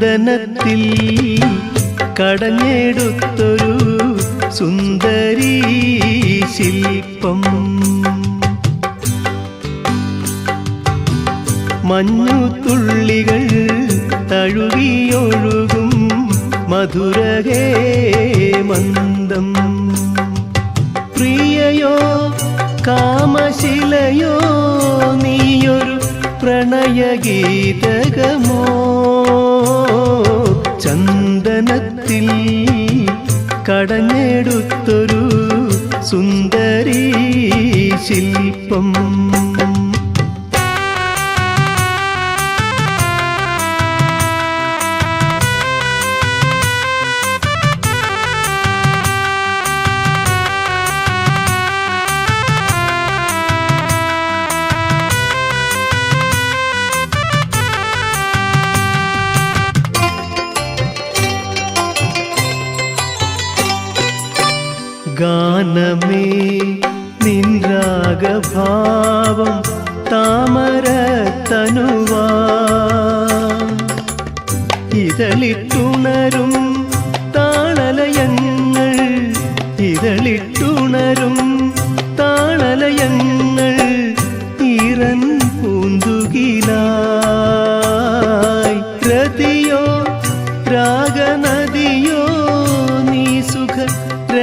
ചന്ദനത്തിൽ കടഞ്ഞെടുത്തൊരു സുന്ദരീ ശില്പം. മഞ്ഞു തുള്ളികൾ തഴുകിയൊഴുകും മധുരകേ മന്ദം. പ്രിയയോ കാമശിലയോ നീയൊരു പ്രണയഗീതകമോ? കടഞ്ഞെടുത്തൊരു സുന്ദരീ ശില്പം. ഗാനമേ നിൻരാഗഭാവം താമര തനുവാ ഇതളിട്ടുണരും താളലയങ്ങൾ ഇതളിട്ടുണരും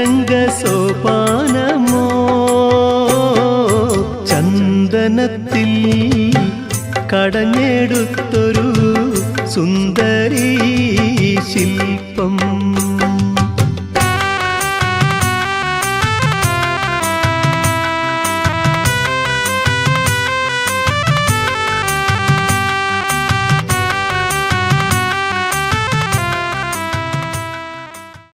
രംഗസോപാനമോ ചന്ദനത്തിൽ കടഞ്ഞെടുത്തൊരു സുന്ദരീ ശില്പം.